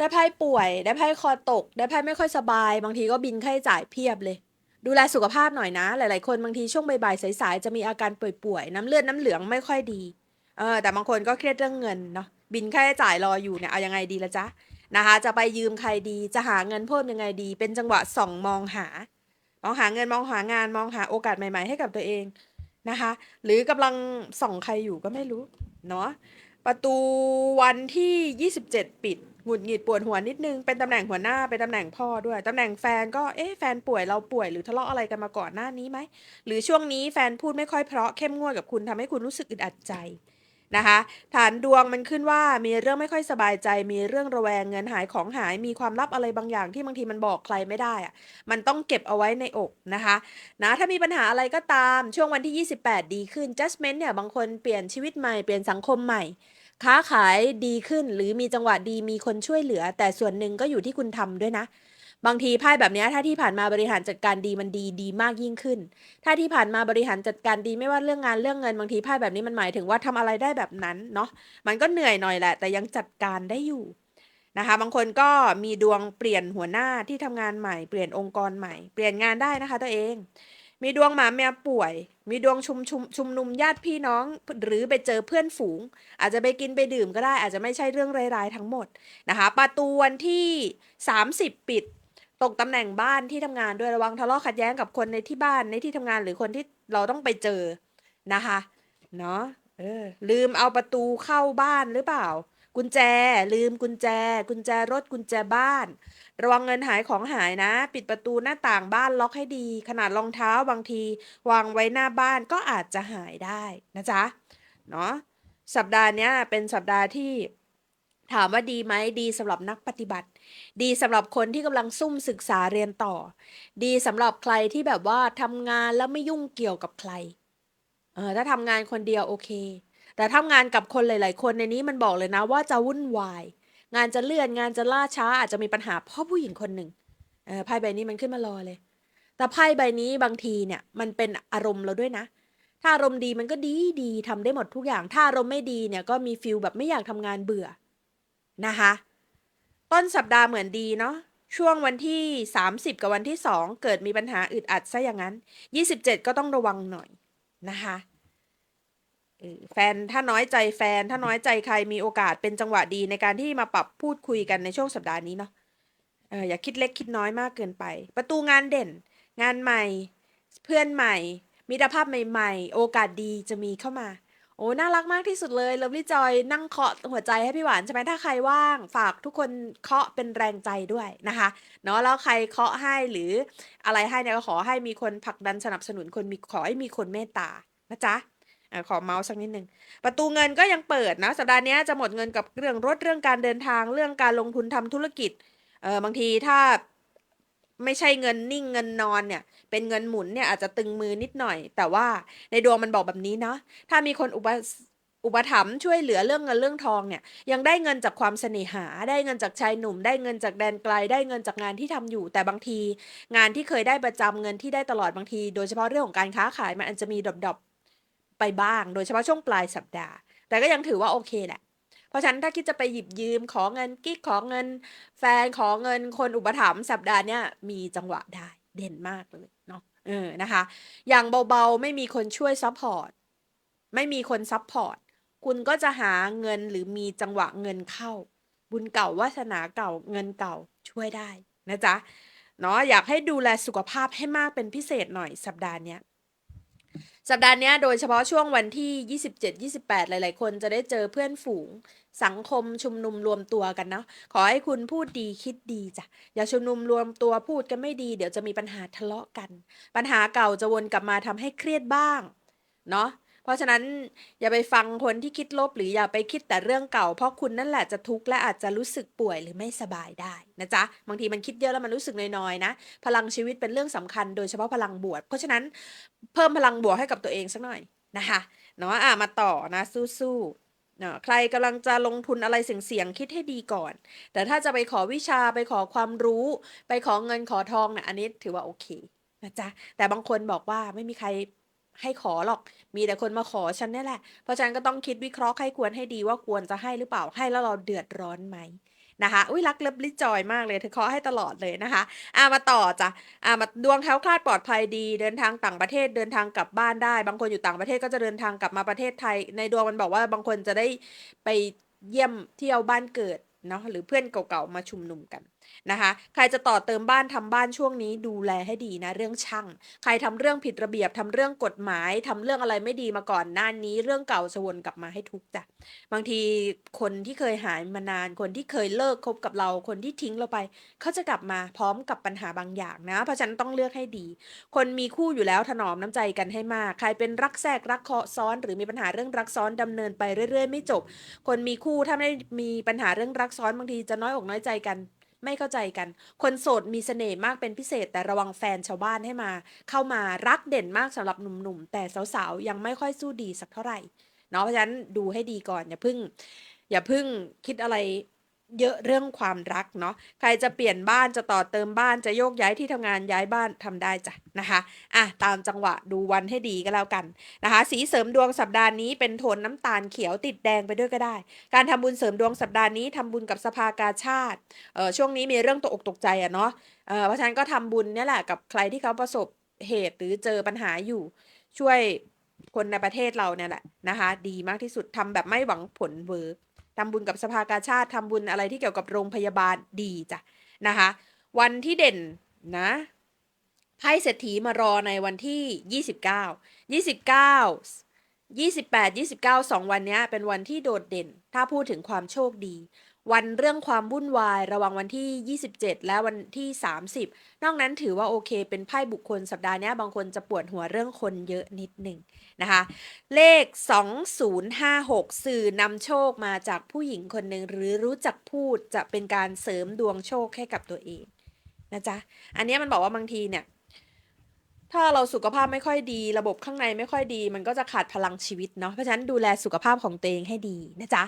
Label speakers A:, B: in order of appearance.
A: ได้ไพ่ป่วย ได้ไพ่คอตก ได้ไพ่ไม่ค่อยสบาย บางทีก็บินค่าใช้จ่ายเพียบเลย ดูแลสุขภาพหน่อยนะ หลายๆ คนบางทีช่วงบ่ายๆสายๆจะมีอาการป่วยๆน้ำเลือดน้ำเหลืองไม่ค่อยดีเออแต่บางคนก็เครียดเรื่องเงินเนาะบินค่าใช้จ่ายรออยู่เนี่ยเอายังไงดีละจ๊ะนะคะ จะไปยืมใครดีจะหาเงินเพิ่มยังไงดี เป็นจังหวะส่องมองหามองหาเงินมองหางานมองหาโอกาสใหม่ๆ ให้กับตัวเองนะคะ หรือกำลังส่องใครอยู่ก็ไม่รู้เนาะประตูวันที่ 27 ปิด หงุดหงิดปวดหัวนิดนึง เป็นตำแหน่งหัวหน้า เป็นตำแหน่งพ่อด้วย ตำแหน่งแฟนก็เอ๊ะแฟนป่วยเราป่วยหรือทะเลาะอะไรกันมาก่อนหน้านี้ไหม หรือช่วงนี้แฟนพูดไม่ค่อยเพราะเข้มงวดกับคุณทำให้คุณรู้สึกอึดอัดใจนะคะ ฐานดวงมันขึ้นว่ามีเรื่องไม่ค่อยสบายใจ มีเรื่องระแวงเงินหายของหาย มีความลับอะไรบางอย่างที่บางทีมันบอกใครไม่ได้อะมันต้องเก็บเอาไว้ในอกนะคะนะถ้ามีปัญหาอะไรก็ตามช่วงวันที่ 28 ดีขึ้น judgment เนี่ยบางคนเปลี่ยนชีวิตใหม่เปลี่ยนสังคมใหม่ ค้าขายดีขึ้นหรือมีจังหวะดีมีคนช่วยเหลือ แต่ส่วนหนึ่งก็อยู่ที่คุณทำด้วยนะ บางทีไพ่แบบนี้ถ้าที่ผ่านมาบริหารจัดการดีมันดีดีมากยิ่งขึ้น ถ้าที่ผ่านมาบริหารจัดการดีไม่ว่าเรื่องงานเรื่องเงินบางทีไพ่แบบนี้มันหมายถึงว่าทำอะไรได้แบบนั้นเนาะมันก็เหนื่อยหน่อยแหละ แต่ยังจัดการได้อยู่นะคะบางคนก็มีดวงเปลี่ยนหัวหน้าที่ทำงานใหม่เปลี่ยนองค์กรใหม่ เปลี่ยนงานได้นะคะตัวเอง มีดวงหมาแมวป่วย มีดวงชุมชุมชุมนุมญาติพี่น้อง หรือไปเจอเพื่อนฝูง อาจจะไปกินไปดื่มก็ได้ อาจจะไม่ใช่เรื่องร้ายๆทั้งหมดนะคะ ประตูวันที่ 30 ปิด ตกตำแหน่งบ้านที่ทำงานด้วยระวังทะเลาะขัดแย้งกับคนในที่บ้านในที่ทำงานหรือคนที่เราต้องไปเจอนะคะเนาะเออลืมเอาประตูเข้าบ้านหรือเปล่า กุญแจลืมกุญแจ กุญแจรถกุญแจบ้าน ระวังเงินหายของหายนะ ปิดประตูหน้าต่างบ้านล็อกให้ดี ขนาดรองเท้าบางที วางไว้หน้าบ้านก็อาจจะหายได้นะจ๊ะเนาะสัปดาห์นี้เป็นสัปดาห์ที่ถามว่าดีไหมดีสำหรับนักปฏิบัติ ดีสำหรับคนที่กำลังซุ่มศึกษาเรียนต่อ ดีสำหรับใครที่แบบว่าทำงานแล้วไม่ยุ่งเกี่ยวกับใครเออถ้าทำงานคนเดียวโอเค แต่ทำงานกับคนหลาย ๆ คนในนี้มันบอกเลยนะว่าจะวุ่นวาย งานจะเลื่อนงานจะล่าช้าอาจจะมีปัญหาเพราะผู้หญิงคนหนึ่งไพ่ใบนี้มันขึ้นมารอเลย แต่ไพ่ใบนี้บางทีเนี่ยมันเป็นอารมณ์เราด้วยนะ ถ้าอารมณ์ดีมันก็ดีดีทำได้หมดทุกอย่าง ถ้าอารมณ์ไม่ดีเนี่ยก็มีฟิลแบบไม่อยากทำงานเบื่อนะคะ ต้นสัปดาห์เหมือนดีเนาะช่วงวันที่ 30 กับวันที่ 2 เกิดมีปัญหาอึดอัดซะอย่างนั้น 27 ก็ต้องระวังหน่อยนะคะ แฟนถ้าน้อยใจแฟนถ้าน้อยใจใครมีโอกาสเป็นจังหวะดีในการที่มาปรับพูดคุยกันในช่วงสัปดาห์นี้เนาะเอออย่าคิดเล็กคิดน้อยมากเกินไป ประตูงานเด่น งานใหม่ เพื่อนใหม่ มิตรภาพใหม่ ๆ โอกาสดีจะมีเข้ามา โอ้น่ารักมากที่สุดเลยเลิฟลี่จอยนั่งเคาะหัวใจให้พี่หวานใช่ไหมถ้าใครว่างฝากทุกคนเคาะเป็นแรงใจด้วยนะคะเนาะแล้วใครเคาะให้หรืออะไรให้เนี่ยก็ขอให้มีคนผลักดันสนับสนุนคนมีขอให้มีคนเมตตานะจ๊ะ อขอเมาส์สักนิดหนึ่งประตูเงินก็ยังเปิดนะ สัปดาห์นี้จะหมดเงินกับเรื่องรถเรื่องการเดินทางเรื่องการลงทุนทำธุรกิจเออบางทีถ้าไม่ใช่เงินนิ่งเงินนอนเนี่ย เป็นเงินหมุนเนี่ยอาจจะตึงมือนิดหน่อย แต่ว่าในดวงมันบอกแบบนี้เนาะถ้ามีคนอุปอุปถัมภ์ช่วยเหลือเรื่องเงินเรื่องทองเนี่ย ยังได้เงินจากความเสน่หา ได้เงินจากชายหนุ่ม ได้เงินจากแดนไกล ได้เงินจากงานที่ทำอยู่ แต่บางที งานที่เคยได้ประจำเงินที่ได้ตลอดบางที โดยเฉพาะเรื่องของการค้าขายมันอาจจะมีดรอป ไปบ้าง โดยเฉพาะช่วงปลายสัปดาห์ แต่ก็ยังถือว่าโอเคแหละ เพราะฉะนั้นถ้าคิดจะไปหยิบยืมขอเงินกิ๊กขอเงิน แฟนขอเงินคนอุปถัมภ์สัปดาห์เนี้ยมีจังหวะได้เด่นมากเลยเนาะเออนะคะ อย่างเบาๆไม่มีคนช่วยซัพพอร์ตไม่มีคนซัพพอร์ตคุณก็จะหาเงินหรือมีจังหวะเงินเข้า บุญเก่าวาสนาเก่าเงินเก่าช่วยได้นะจ๊ะเนาะอยากให้ดูแลสุขภาพให้มากเป็นพิเศษหน่อยสัปดาห์เนี้ย สัปดาห์นี้โดยเฉพาะช่วงวันที่ 27 28 หลาย ๆ คนจะได้เจอเพื่อนฝูง สังคมชุมนุมรวมตัวกันเนาะขอให้คุณพูดดีคิดดีจ้ะ อย่าชุมนุมรวมตัวพูดกันไม่ดี เดี๋ยวจะมีปัญหาทะเลาะกัน ปัญหาเก่าจะวนกลับมาทำให้เครียดบ้าง เนาะ ราะฉะนั้นอย่าไปฟังคนที่คิดลบหรืออย่าไปคิดแต่เรื่องเก่า เพราะคุณนั่นแหละจะทุกข์และอาจจะรู้สึกป่วยหรือไม่สบายได้นะจ๊ะบางทีมันคิดเยอะแล้วมันรู้สึกน้อยๆนะ พลังชีวิตเป็นเรื่องสำคัญโดยเฉพาะพลังบวกเพราะฉะนั้นเพิ่มพลังบวกให้กับตัวเองสักหน่อยนะคะเนาะอะมาต่อนะสู้ๆนะใครกำลังจะลงทุนอะไรเสี่ยงๆคิดให้ดีก่อน แต่ถ้าจะไปขอวิชาไปขอความรู้ ไปขอเงินขอทองเนี่ยอันนี้ถือว่าโอเคนะจ๊ะแต่บางคนบอกว่าไม่มีใคร ให้ขอหรอก มีแต่คนมาขอฉันนี่แหละ เพราะฉะนั้นก็ต้องคิดวิเคราะห์ให้ควรให้ดีว่าควรจะให้หรือเปล่าให้แล้วเราเดือดร้อนไหมนะคะอุ้ยรักเลิฟลิจอยมากเลยเธอเคาะให้ตลอดเลยนะคะอ่ามาต่อจ้ะอ่ามาดวงแคล้วคลาดปลอดภัยดี เดินทางต่างประเทศเดินทางกลับบ้านได้ บางคนอยู่ต่างประเทศก็จะเดินทางกลับมาประเทศไทย ในดวงมันบอกว่าบางคนจะได้ไปเยี่ยมเที่ยวบ้านเกิดเนาะหรือเพื่อนเก่าๆมาชุมนุมกันนะคะ ใครจะต่อเติมบ้านทำบ้านช่วงนี้ดูแลให้ดีนะเรื่องช่าง ใครทำเรื่องผิดระเบียบทำเรื่องกฎหมายทำเรื่องอะไรไม่ดีมาก่อนหน้านี้ เรื่องเก่าจะวนกลับมาให้ทุกจ้ะบางทีคนที่เคยหายมานาน คนที่เคยเลิกคบกับเรา คนที่ทิ้งเราไป เขาจะกลับมาพร้อมกับปัญหาบางอย่างนะ เพราะฉะนั้นต้องเลือกให้ดี คนมีคู่อยู่แล้วถนอมน้ำใจกันให้มาก ใครเป็นรักแทรกรักเคาะซ้อน หรือมีปัญหาเรื่องรักซ้อนดำเนินไปเรื่อย ๆ ไม่จบ คนมีคู่ถ้าไม่มีปัญหาเรื่องรักซ้อนบางทีจะน้อยอกน้อยใจกัน ไม่เข้าใจกัน คนโสดมีเสน่ห์มากเป็นพิเศษ แต่ระวังแฟนชาวบ้านให้มา เข้ามารักเด่นมากสำหรับหนุ่มๆ แต่สาวๆ ยังไม่ค่อยสู้ดีสักเท่าไหร่เนาะเพราะฉะนั้นดูให้ดีก่อนอย่าพึ่ง อย่าพึ่งคิดอะไร เยอะเรื่องความรักเนาะใครจะเปลี่ยนบ้านจะต่อเติมบ้านจะโยกย้ายที่ทำงานย้ายบ้านทำได้จ้ะนะคะอะตามจังหวะดูวันให้ดีก็แล้วกันนะคะ สีเสริมดวงสัปดาห์นี้เป็นโทนน้ำตาลเขียวติดแดงไปด้วยก็ได้ การทำบุญเสริมดวงสัปดาห์นี้ทำบุญกับสภากาชาติเออช่วงนี้มีเรื่องตกอกตกใจอะเนาะเออเพราะฉะนั้นก็ทำบุญเนี่ยแหละกับใครที่เขาประสบเหตุหรือเจอปัญหาอยู่ช่วยคนในประเทศเราเนี่ยแหละนะคะ ดีมากที่สุดทำแบบไม่หวังผลเวิร์ก ทำบุญกับสภากาชาติทำบุญอะไรที่เกี่ยวกับโรงพยาบาลดีจ้ะนะคะ วันที่เด่นนะไพ่เศรษฐีมารอในวันที่ 29 29 28 29 2 วันเนี้ยเป็นวันที่โดดเด่น ถ้าพูดถึงความโชคดี วันเรื่องความวุ่นวายระวังวันที่ 27 และวันที่ 30 นอกนั้นถือว่าโอเค เป็นไพ่บุคคลสัปดาห์นี้บางคนจะปวดหัวเรื่องคนเยอะนิดหนึ่งนะคะ เลข 2056 สื่อนำโชคมาจากผู้หญิงคนหนึ่งหรือรู้จักพูดจะเป็นการเสริมดวงโชคให้กับตัวเองนะจ๊ะ อันนี้มันบอกว่าบางทีเนี่ย ถ้าเราสุขภาพไม่ค่อยดี ระบบข้างในไม่ค่อยดี มันก็จะขาดพลังชีวิตเนาะเพราะฉะนั้นดูแลสุขภาพของตัวเองให้ดีนะจ๊ะ